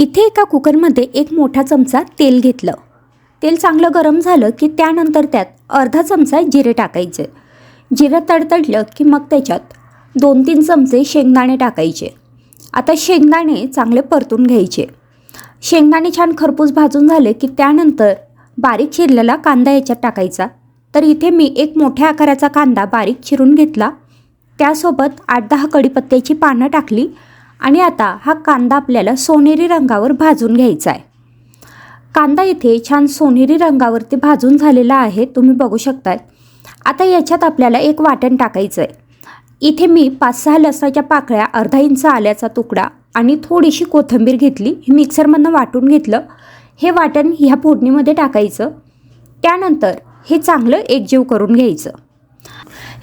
इथे एका कुकरमध्ये एक मोठा चमचा तेल घेतलं. तेल चांगलं गरम झालं की त्यानंतर त्यात अर्धा चमचा जिरे टाकायचे. जिरं तडतडलं की मग त्याच्यात दोन तीन चमचे शेंगदाणे टाकायचे. आता शेंगदाणे चांगले परतून घ्यायचे. शेंगदाणे छान खरपूस भाजून झाले की त्यानंतर बारीक चिरलेला कांदा याच्यात टाकायचा. तर इथे मी एक मोठ्या आकाराचा कांदा बारीक चिरून घेतला. त्यासोबत आठ दहा कडीपत्त्याची पानं टाकली. आणि आता हा कांदा आपल्याला सोनेरी रंगावर भाजून घ्यायचा आहे. कांदा इथे छान सोनेरी रंगावरती भाजून झालेला आहे तुम्ही बघू शकताय. आता याच्यात आपल्याला एक वाटण टाकायचं आहे. इथे मी पाच सहा लसणाच्या पाकळ्या अर्धा इंच आल्याचा तुकडा आणि थोडीशी कोथिंबीर घेतली हे मिक्सरमधनं वाटून घेतलं. हे वाटण ह्या फोडणीमध्ये टाकायचं. त्यानंतर हे चांगलं एकजीव करून घ्यायचं.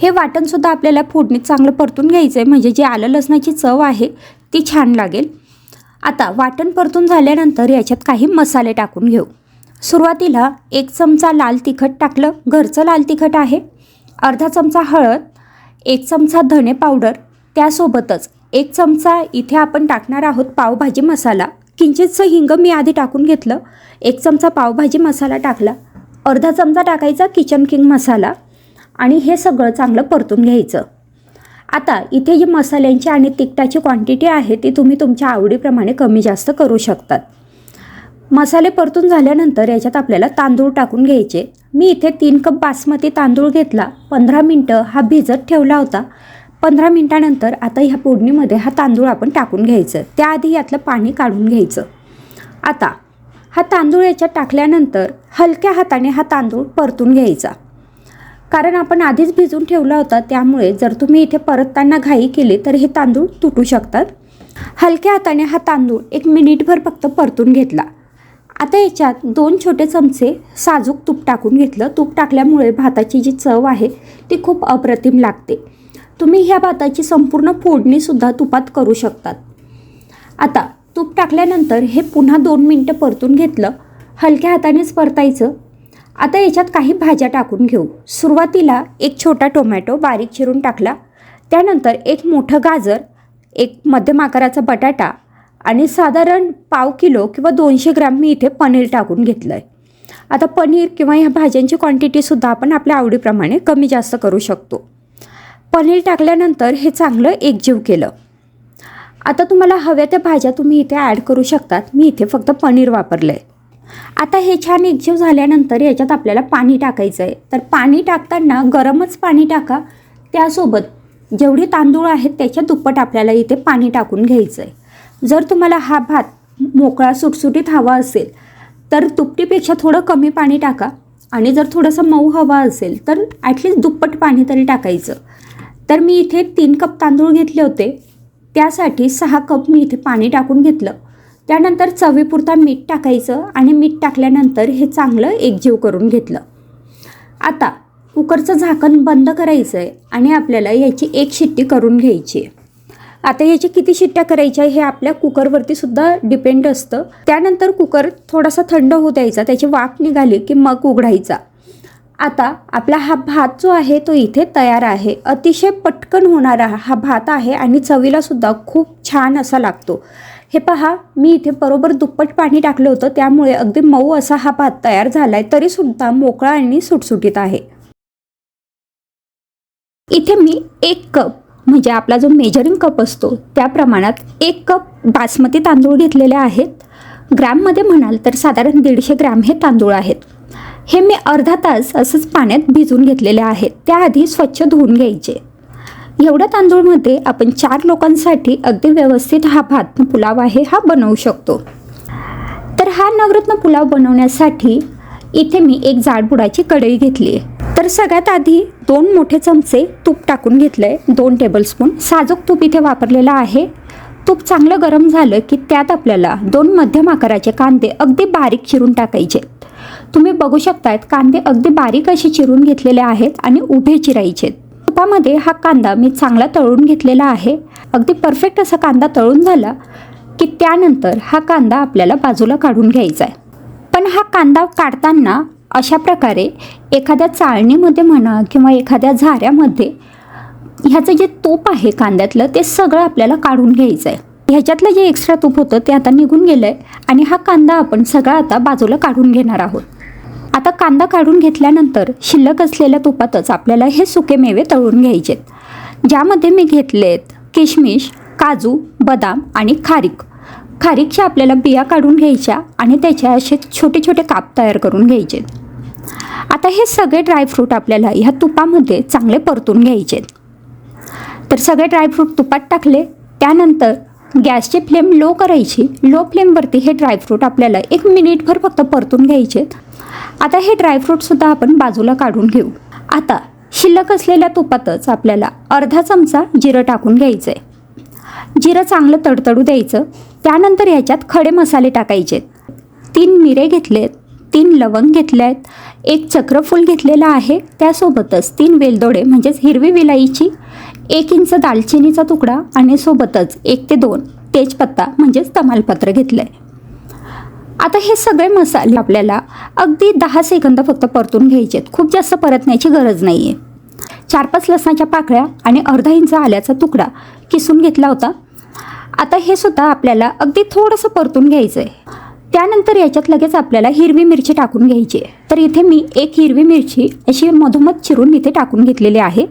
हे वाटणसुद्धा आपल्याला फोडणीत चांगलं परतून घ्यायचं आहे म्हणजे जे आलं लसणाची चव आहे ती छान लागेल. आता वाटण परतून झाल्यानंतर याच्यात काही मसाले टाकून घेऊ. सुरुवातीला एक चमचा लाल तिखट टाकलं. घरचं लाल तिखट आहे. अर्धा चमचा हळद एक चमचा धणे पावडर. त्यासोबतच एक चमचा इथे आपण टाकणार आहोत पावभाजी मसाला. किंचितचं हिंग मी आधी टाकून घेतलं. एक चमचा पावभाजी मसाला टाकला. अर्धा चमचा टाकायचा किचन किंग मसाला. आणि हे सगळं चांगलं परतून घ्यायचं. आता इथे जी मसाल्यांची आणि तिखटाची क्वांटिटी आहे ती तुम्ही तुमच्या आवडीप्रमाणे कमी जास्त करू शकतात. मसाले परतून झाल्यानंतर याच्यात आपल्याला तांदूळ टाकून घ्यायचे. मी इथे तीन कप बासमती तांदूळ घेतला. पंधरा मिनटं हा भिजत ठेवला होता. पंधरा मिनटानंतर आता ह्या फोडणीमध्ये हा तांदूळ आपण टाकून घ्यायचं. त्याआधी यातलं पाणी काढून घ्यायचं. आता हा तांदूळ याच्यात टाकल्यानंतर हलक्या हाताने हा तांदूळ परतून घ्यायचा. कारण आपण आधीच भिजून ठेवला होता त्यामुळे जर तुम्ही इथे परतताना घाई केली तर हे तांदूळ तुटू शकतात. हलक्या हाताने हा तांदूळ एक मिनिटभर फक्त परतून घेतला. आता याच्यात दोन छोटे चमचे साजूक तूप टाकून घेतलं. तूप टाकल्यामुळे भाताची जी चव आहे ती खूप अप्रतिम लागते. तुम्ही ह्या भाताची संपूर्ण फोडणीसुद्धा तुपात करू शकतात. आता तूप टाकल्यानंतर हे पुन्हा दोन मिनटं परतून घेतलं. हलक्या हातानेच परतायचं. आता याच्यात काही भाज्या टाकून घेऊ. सुरुवातीला एक छोटा टोमॅटो बारीक चिरून टाकला. त्यानंतर एक मोठं गाजर एक मध्यम आकाराचा बटाटा आणि साधारण पाव किलो किंवा दोनशे ग्राम मी इथे पनीर टाकून घेतलं आहे आता पनीर किंवा ह्या भाज्यांची क्वांटिटीसुद्धा आपण आपल्या आवडीप्रमाणे कमी जास्त करू शकतो. पनीर टाकल्यानंतर हे चांगलं एकजीव केलं. आता तुम्हाला हव्या त्या भाज्या तुम्ही इथे ॲड करू शकतात. मी इथे फक्त पनीर वापरलं आहे आता हे छान एकजीव झाल्यानंतर याच्यात आपल्याला पाणी टाकायचं आहे तर पाणी टाकताना गरमच पाणी टाका. त्यासोबत जेवढे तांदूळ आहेत त्याच्या दुप्पट आपल्याला इथे पाणी टाकून घ्यायचं आहे जर तुम्हाला हा भात मोकळा सुटसुटीत हवा असेल तर तुपटीपेक्षा थोडं कमी पाणी टाका. आणि जर थोडंसं मऊ हवा असेल तर ॲटलिस्ट दुप्पट पाणी तरी टाकायचं. तर मी इथे तीन कप तांदूळ घेतले होते. त्यासाठी सहा कप मी इथे पाणी टाकून घेतलं. त्यानंतर चवीपुरता मीठ टाकायचं आणि मीठ टाकल्यानंतर हे चांगलं एकजीव करून घेतलं. आता कुकरचं झाकण बंद करायचं आहे आणि आपल्याला याची एक शिट्टी करून घ्यायची आहे. आता याची किती शिट्ट्या करायच्या हे आपल्या कुकरवरती सुद्धा डिपेंड असतं. त्यानंतर कुकर थोडासा थंड होऊ द्यायचा त्याची वाफ निघाली की मग उघडायचा. आता आपला हा भात जो आहे तो इथे तयार आहे. अतिशय पटकन होणारा हा भात आहे आणि चवीलासुद्धा खूप छान असा लागतो. हे पहा मी इथे बरोबर दुप्पट पाणी टाकलं होतं त्यामुळे अगदी मऊ असा हा भात तयार झाला आहे तरीसुद्धा मोकळा आणि सुटसुटीत आहे. इथे मी एक कप म्हणजे आपला जो मेजरिंग कप असतो त्या प्रमाणात एक कप बासमती तांदूळ घेतलेले आहेत. ग्रॅममध्ये म्हणाल तर साधारण दीडशे ग्रॅम हे तांदूळ आहेत. हे मी अर्धा तास असंच पाण्यात भिजून घेतलेले आहेत. त्याआधी स्वच्छ धुवून घ्यायचे. एवढ्या तांदूळमध्ये आपण चार लोकांसाठी अगदी व्यवस्थित हा भात पुलाव आहे हा बनवू शकतो. तर हा नवरत्न पुलाव बनवण्यासाठी इथे मी एक जाडबुडाची कढई घेतली आहे. तर सगळ्यात आधी दोन मोठे चमचे तूप टाकून घेतलं आहे दोन टेबलस्पून साजूक तूप इथे वापरलेलं आहे. तूप चांगलं गरम झालं की त्यात आपल्याला दोन मध्यम आकाराचे कांदे अगदी बारीक चिरून टाकायचे. तुम्ही बघू शकतायत कांदे अगदी बारीक असे चिरून घेतलेले आहेत आणि उभे चिरायचे तुपामध्ये हा कांदा मी चांगला तळून घेतलेला आहे. अगदी परफेक्ट असा कांदा तळून झाला की त्यानंतर हा कांदा आपल्याला बाजूला काढून घ्यायचा आहे. पण हा कांदा काढताना अशा प्रकारे एखाद्या चाळणीमध्ये म्हणा किंवा एखाद्या झाऱ्यामध्ये ह्याचं जे तूप आहे कांद्यातलं ते सगळं आपल्याला काढून घ्यायचं आहे. ह्याच्यातलं जे एक्स्ट्रा तूप होतं ते आता निघून गेलं आहे आणि हा कांदा आपण सगळा आता बाजूला काढून घेणार आहोत. आता कांदा काढून घेतल्यानंतर शिल्लक असलेल्या तुपातच आपल्याला हे सुके मेवे तळून घ्यायचेत. ज्यामध्ये मी घेतलेत किशमिश काजू बदाम आणि खारीक. खारीकच्या आपल्याला बिया काढून घ्यायच्या आणि त्याचे असे छोटे छोटे काप तयार करून घ्यायचे आता हे सगळे ड्रायफ्रूट आपल्याला ह्या तुपामध्ये चांगले परतून घ्यायचे तर सगळे ड्रायफ्रूट तुपात टाकले. त्यानंतर गॅसची फ्लेम लो करायची. लो फ्लेमवरती हे ड्रायफ्रूट आपल्याला एक मिनिटभर फक्त परतून घ्यायचे आता हे ड्रायफ्रूटसुद्धा आपण बाजूला काढून घेऊ. आता शिल्लक असलेल्या तुपातच आपल्याला अर्धा चमचा जिरं टाकून घ्यायचं आहे जिरं चांगलं तडतडू द्यायचं. त्यानंतर ह्याच्यात खडे मसाले टाकायचे. तीन मिरे घेतलेत तीन लवंग घेतले आहेत एक चक्रफूल घेतलेलं आहे. त्यासोबतच तीन वेलदोडे म्हणजेच हिरवी विलाईची एक इंच दालचिनीचा तुकडा आणि सोबतच एक ते दोन तेजपत्ता म्हणजेच तमालपत्र घेतलं आहे आता हे सगळे मसाले आपल्याला अगदी दहा सेकंद फक्त परतून घ्यायचे आहेत खूप जास्त परतण्याची गरज नाही आहे चार पाच लसणाच्या पाकळ्या आणि अर्धा इंच आल्याचा तुकडा किसून घेतला होता. आता हे सुद्धा आपल्याला अगदी थोडंसं परतून घ्यायचं आहे त्यानंतर याच्यात लगेच आपल्याला हिरवी मिरची टाकून घ्यायची आहे. तर इथे मी एक हिरवी मिरची अशी मधोमध चिरून इथे टाकून घेतलेली आहे.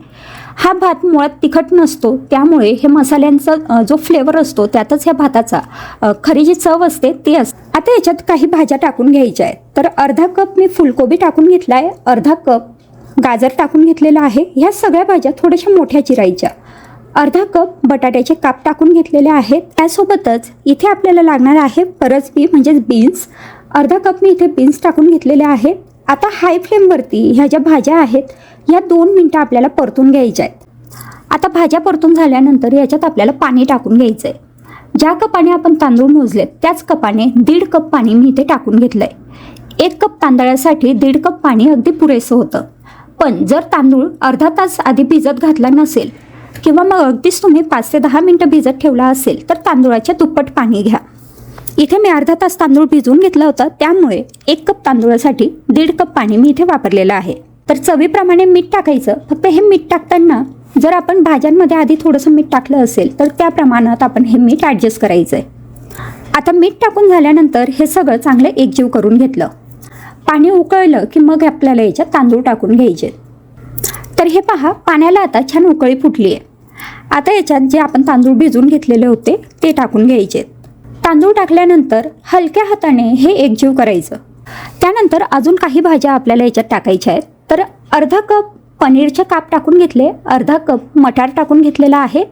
हा भात मुळात तिखट नसतो त्यामुळे हे मसाल्यांचा जो फ्लेवर असतो त्यातच ह्या भाताचा खरी जी चव असते ती असते. आता याच्यात काही भाज्या टाकून घ्यायच्या आहेत. तर अर्धा कप मी फुलकोबी टाकून घेतला आहे अर्धा कप गाजर टाकून घेतलेला आहे. ह्या सगळ्या भाज्या थोड्याशा मोठ्या चिरायच्या. अर्धा कप बटाट्याचे काप टाकून घेतलेले आहेत. त्यासोबतच इथे आपल्याला लागणार आहे परसबी म्हणजेच बीन्स अर्धा कप मी इथे बीन्स टाकून घेतलेले आहेत आता हाय फ्लेमवरती ह्या ज्या भाज्या आहेत या दोन मिनटं आपल्याला परतून घ्यायच्या आहेत. आता भाज्या परतून झाल्यानंतर याच्यात आपल्याला पाणी टाकून घ्यायचं आहे ज्या कपाने आपण तांदूळ मोजलेत त्याच कपाने दीड कप पाणी मी इथे टाकून घेतलं आहे एक कप तांदळासाठी दीड कप पाणी अगदी पुरेसं होतं. पण जर तांदूळ अर्धा तास आधी भिजत घातला नसेल किंवा मग अगदीच तुम्ही पाच ते दहा मिनटं भिजत ठेवला असेल तर तांदूळाच्या दुप्पट पाणी घ्या. इथे मी अर्धा तास तांदूळ भिजवून घेतला होता त्यामुळे एक कप तांदूळासाठी दीड कप पाणी मी इथे वापरलेलं आहे. तर चवीप्रमाणे मीठ टाकायचं फक्त हे मीठ टाकताना जर आपण भाज्यांमध्ये आधी थोडंसं मीठ टाकलं असेल तर त्या प्रमाणात आपण हे मीठ ॲडजस्ट करायचं आहे आता मीठ टाकून झाल्यानंतर हे सगळं चांगलं एकजीव करून घेतलं. पाणी उकळलं की मग आपल्याला याच्यात तांदूळ टाकून घ्यायचे. तर हे पहा पाण्याला आता छान उकळी फुटली आहे. आता याच्यात जे आपण तांदूळ भिजवून घेतलेले होते ते टाकून घ्यायचे. तांदूळ टाकल्यानंतर हलक्या हाताने हे एकजीव करायचं. त्यानंतर अजून काही भाज्या आपल्याला याच्यात टाकायच्या आहेत. तर अर्धा कप पनीरचे काप टाकून घेतले अर्धा कप मटार टाकून घेतलेला आहे.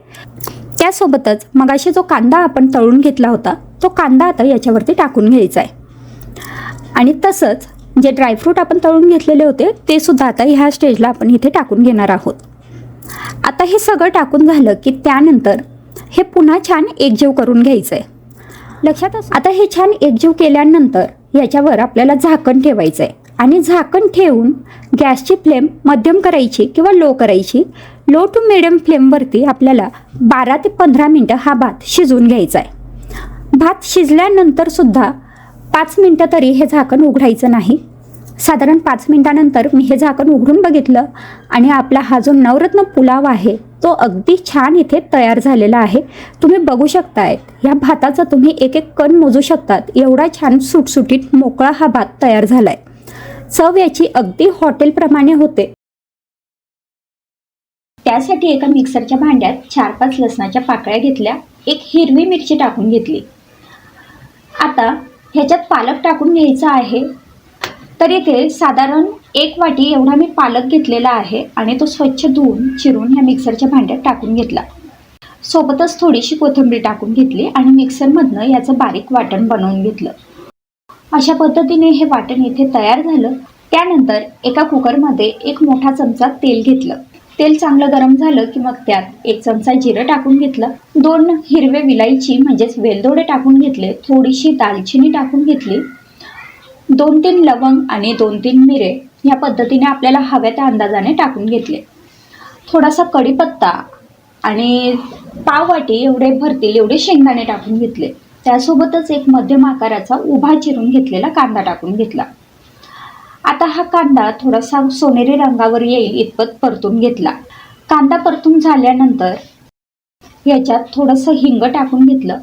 त्यासोबतच मगाशी जो कांदा आपण तळून घेतला होता तो कांदा आता याच्यावरती टाकून घ्यायचा आहे. आणि तसंच जे ड्रायफ्रूट आपण तळून घेतलेले होते ते सुद्धा आता ह्या स्टेजला आपण इथे टाकून घेणार आहोत. आता हे सगळं टाकून झालं की त्यानंतर हे पुन्हा छान एकजीव करून घ्यायचं आहे लक्षात आता हे छान एकजीव केल्यानंतर याच्यावर आपल्याला झाकण ठेवायचं आहे आणि झाकण ठेवून गॅसची फ्लेम मध्यम करायची किंवा लो करायची. लो टू मिडियम फ्लेमवरती आपल्याला बारा ते पंधरा मिनटं हा भात शिजवून घ्यायचा आहे. भात शिजल्यानंतर सुद्धा पाच मिनटं तरी हे झाकण उघडायचं नाही. साधारण पाच मिनटानंतर मी हे झाकण उघडून बघितलं आणि आपला हा जो नवरत्न पुलाव आहे तो अगदी छान इथे तयार झालेला आहे. तुम्ही बघू शकताय ह्या भाताचा तुम्ही एक एक कण मोजू शकतात. एवढा छान सुटसुटीत मोकळा हा भात तयार झाला आहे चव याची अगदी हॉटेलप्रमाणे होते. त्यासाठी एका मिक्सरच्या भांड्यात चार पाच लसणाच्या पाकळ्या घेतल्या एक हिरवी मिरची टाकून घेतली. आता ह्याच्यात पालक टाकून घ्यायचा आहे. तर इथे साधारण एक वाटी एवढा मी पालक घेतलेला आहे आणि तो स्वच्छ धुवून चिरून ह्या मिक्सरच्या भांड्यात टाकून घेतला. सोबतच थोडीशी कोथिंबीर टाकून घेतली आणि मिक्सरमधनं याचं बारीक वाटण बनवून घेतलं. अशा पद्धतीने हे वाटण येथे तयार झालं. त्यानंतर एका कुकरमध्ये एक मोठा चमचा तेल घेतलं. तेल चांगलं गरम झालं की मग त्यात एक चमचा जिरं टाकून घेतलं. दोन हिरवे विलायची म्हणजेच वेलदोडे टाकून घेतले. थोडीशी दालचिनी टाकून घेतली. दोन तीन लवंग आणि दोन तीन मिरे या पद्धतीने आपल्याला हव्या त्या अंदाजाने टाकून घेतले. थोडासा कढीपत्ता आणि पाववाटी एवढे भरतील एवढे शेंगदाणे टाकून घेतले. त्यासोबतच एक मध्यम आकाराचा उभा चिरून घेतलेला कांदा टाकून घेतला. आता हा कांदा थोडासा सोनेरी रंगावर येईल इतपत परतून घेतला. कांदा परतून झाल्यानंतर याच्यात थोडंसं हिंग टाकून घेतलं.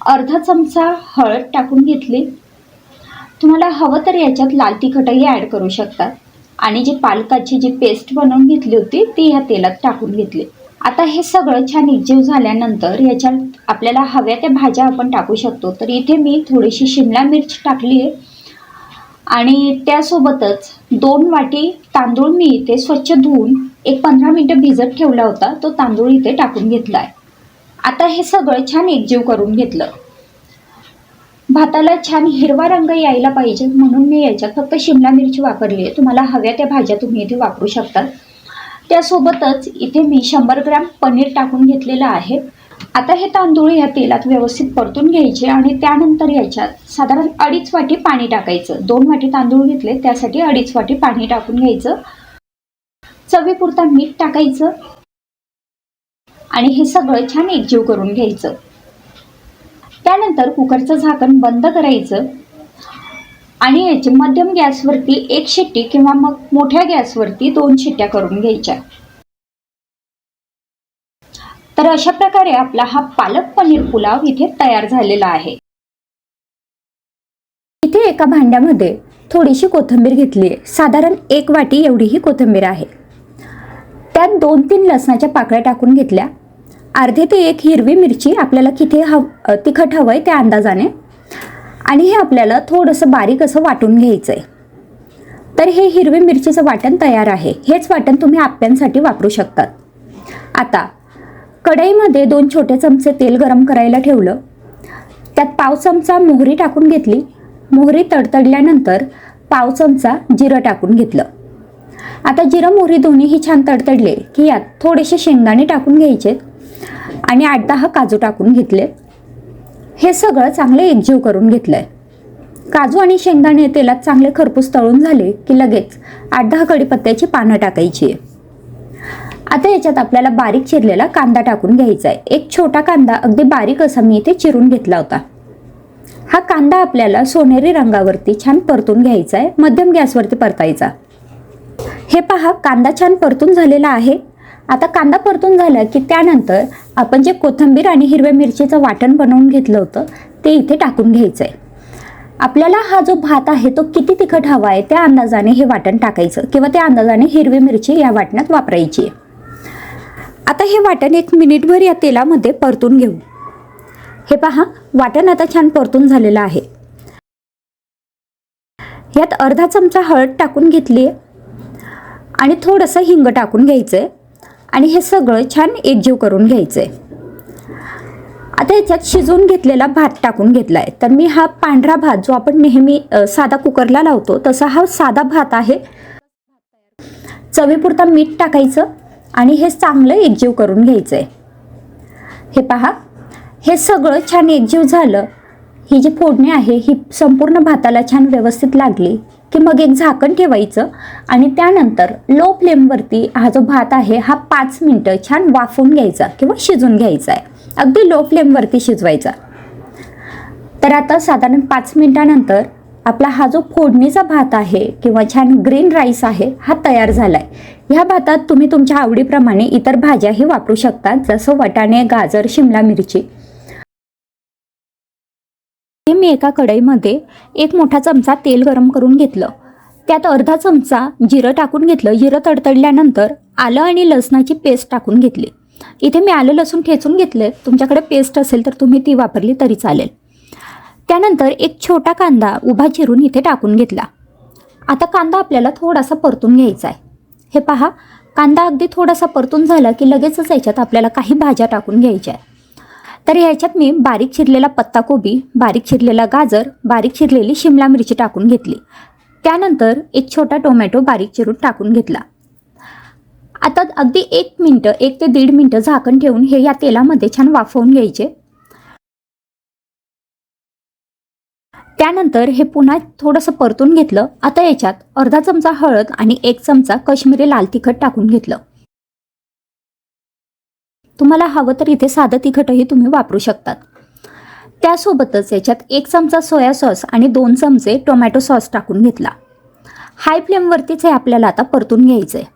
अर्धा चमचा हळद टाकून घेतली. तुम्हाला हवं तर याच्यात लाल तिखटही ॲड करू शकतात आणि जी पालकाची जी पेस्ट बनवून घेतली होती ती ह्या तेलात टाकून घेतली. आता हे सगळं छान एकजीव झाल्यानंतर याच्यात आपल्याला हव्या त्या भाज्या आपण टाकू शकतो. तर इथे मी थोडीशी शिमला मिर्च टाकली आहे. आणि त्यासोबतच दोन वाटी तांदूळ मी इथे स्वच्छ धुवून एक पंधरा मिनटं भिजत ठेवला होता. तो तांदूळ इथे टाकून घेतला आहे आता हे सगळं छान एकजीव करून घेतलं. भाताला छान हिरवा रंग यायला पाहिजे म्हणून मी याच्यात फक्त शिमला मिरची वापरली आहे. तुम्हाला हव्या त्या भाज्या तुम्ही इथे वापरू शकता. त्यासोबतच इथे मी शंभर ग्रॅम पनीर टाकून घेतलेलं आहे. आता हे तांदूळ ह्या तेलात व्यवस्थित परतून घ्यायचे आणि त्यानंतर याच्यात साधारण अडीच वाटी पाणी टाकायचं. दोन वाटी तांदूळ घेतले त्यासाठी अडीच वाटी पाणी टाकून घ्यायचं. चवीपुरता मीठ टाकायचं. आणि हे सगळं छान एकजीव करून घ्यायचं. त्यानंतर कुकरचं झाकण बंद करायचं. आणि याची मध्यम गॅसवरती एक शिट्टी किंवा मग मोठ्या गॅसवरती दोन शिट्ट्या करून घ्यायच्या. तर अशा प्रकारे आपला हा पालक पनीर पुलाव इथे तयार झालेला आहे. इथे एका भांड्यामध्ये थोडीशी कोथिंबीर घेतली आहे. साधारण एक वाटी एवढी ही कोथिंबीर आहे. त्यात दोन तीन लसणाच्या पाकळ्या टाकून घेतल्या. अर्धे ते एक हिरवी मिरची आपल्याला किती हव तिखट हवं आहे त्या अंदाजाने आणि हे आपल्याला थोडंसं बारीक असं वाटून घ्यायचं आहे तर हे हिरवे मिरचीचं वाटण तयार आहे. हेच वाटण तुम्ही आप्यांसाठी वापरू शकतात. आता कढईमध्ये दोन छोटे चमचे तेल गरम करायला ठेवलं. त्यात पाव चमचा मोहरी टाकून घेतली. मोहरी तडतडल्यानंतर पाव चमचा जिरं टाकून घेतलं. आता जिरं मोहरी दोन्हीही छान तडतडले की यात थोडेसे शेंगदाणे टाकून घ्यायचे आणि आठ दहा काजू टाकून घेतले. हे सगळं चांगले एकजीव करून घेतलंय. काजू आणि शेंगदाणे तेलात चांगले खरपूस तळून झाले की लगेच आठ दहा कडीपत्त्याची पानं टाकायची आता याच्यात आपल्याला बारीक चिरलेला कांदा टाकून घ्यायचा आहे. एक छोटा कांदा अगदी बारीक असा मी इथे चिरून घेतला होता. हा कांदा आपल्याला सोनेरी रंगावरती छान परतून घ्यायचा आहे. मध्यम गॅसवरती परतायचा. हे पहा कांदा छान परतून झालेला आहे. आता कांदा परतून झाला की त्यानंतर आपण जे कोथिंबीर आणि हिरव्या मिरचीचं वाटण बनवून घेतलं होतं ते इथे टाकून घ्यायचं आहे आपल्याला हा जो भात आहे तो किती तिखट हवा आहे त्या अंदाजाने हे वाटण टाकायचं किंवा त्या अंदाजाने हिरवी मिरची या वाटणात वापरायची आहे. आता हे वाटण एक मिनिटभर या तेलामध्ये परतून घेऊ. हे पहा वाटण आता छान परतून झालेलं आहे. यात अर्धा चमचा हळद टाकून घेतली आहे. आणि थोडंसं हिंग टाकून घ्यायचं आहे आणि हे सगळं छान एकजीव करून घ्यायचं आहे आता याच्यात शिजवून घेतलेला भात टाकून घेतला आहे तर मी हा पांढरा भात जो आपण नेहमी साधा कुकरला लावतो तसा हा साधा भात आहे. चवीपुरता मीठ टाकायचं आणि हे चांगलं एकजीव करून घ्यायचं आहे हे पहा हे सगळं छान एकजीव झालं. ही जी फोडणी आहे ही संपूर्ण भाताला छान व्यवस्थित लागली. की मग एक झाकण ठेवायचं आणि त्यानंतर लो फ्लेमवरती हा जो भात आहे हा पाच मिनटं छान वाफवून घ्यायचा किंवा शिजून घ्यायचा आहे. अगदी लो फ्लेमवरती शिजवायचा. तर आता साधारण पाच मिनटानंतर आपला हा जो फोडणीचा भात आहे किंवा छान ग्रीन राईस आहे हा तयार झाला आहे ह्या भातात तुम्ही तुमच्या आवडीप्रमाणे इतर भाज्याही वापरू शकता जसं वटाणे गाजर शिमला मिरची. हे मी एका कढईमध्ये एक मोठा चमचा तेल गरम करून घेतलं. त्यात अर्धा चमचा जिरं टाकून घेतलं. जिरं तडतडल्यानंतर आलं आणि लसणाची पेस्ट टाकून घेतली. इथे मी आलं लसूण ठेचून घेतलं. तुमच्याकडे पेस्ट असेल तर तुम्ही ती वापरली तरी चालेल. त्यानंतर एक छोटा कांदा उभा चिरून इथे टाकून घेतला. आता कांदा आपल्याला थोडासा परतून घ्यायचा आहे हे पहा कांदा अगदी थोडासा परतून झाला की लगेचच याच्यात आपल्याला काही भाज्या टाकून घ्यायच्या आहे तर ह्याच्यात मी बारीक चिरलेला पत्ताकोबी बारीक चिरलेला गाजर बारीक चिरलेली शिमला मिरची टाकून घेतली. त्यानंतर एक छोटा टोमॅटो बारीक चिरून टाकून घेतला. आता अगदी एक मिनटं एक ते दीड मिनटं झाकण ठेवून हे या तेलामध्ये छान वाफवून घ्यायचे. त्यानंतर हे पुन्हा थोडंसं परतून घेतलं. आता याच्यात अर्धा चमचा हळद आणि एक चमचा कश्मीरी लाल तिखट टाकून घेतलं. तुम्हाला हवं तर इथे साधं तिखटही तुम्ही वापरू शकतात. त्यासोबतच याच्यात एक चमचा सोया सॉस आणि दोन चमचे टोमॅटो सॉस टाकून घेतला. हाय फ्लेमवरतीच हे आपल्याला आता परतून घ्यायचं आहे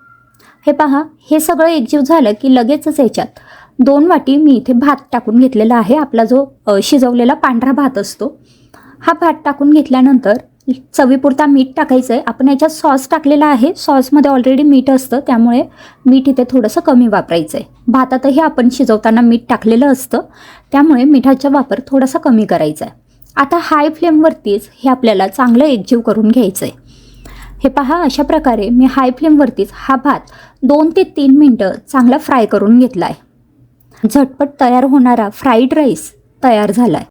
हे पहा हे सगळं एकजीव झालं की लगेचच याच्यात दोन वाटी मी इथे भात टाकून घेतलेला आहे. आपला जो शिजवलेला पांढरा भात असतो हा भात टाकून घेतल्यानंतर चवीपुरता मीठ टाकायचं आहे आपण याच्यात सॉस टाकलेला आहे. सॉसमध्ये ऑलरेडी मीठ असतं. त्यामुळे मीठ इथे थोडंसं कमी वापरायचं आहे भातातही आपण शिजवताना मीठ टाकलेलं असतं. त्यामुळे मिठाचा वापर थोडासा कमी करायचा आहे आता हाय फ्लेमवरतीच हे आपल्याला चांगलं एकजीव करून घ्यायचं आहे हे पहा अशा प्रकारे मी हाय फ्लेमवरतीच हा भात दोन ते तीन मिनटं चांगला फ्राय करून घेतला आहे झटपट तयार होणारा फ्राईड राईस तयार झाला आहे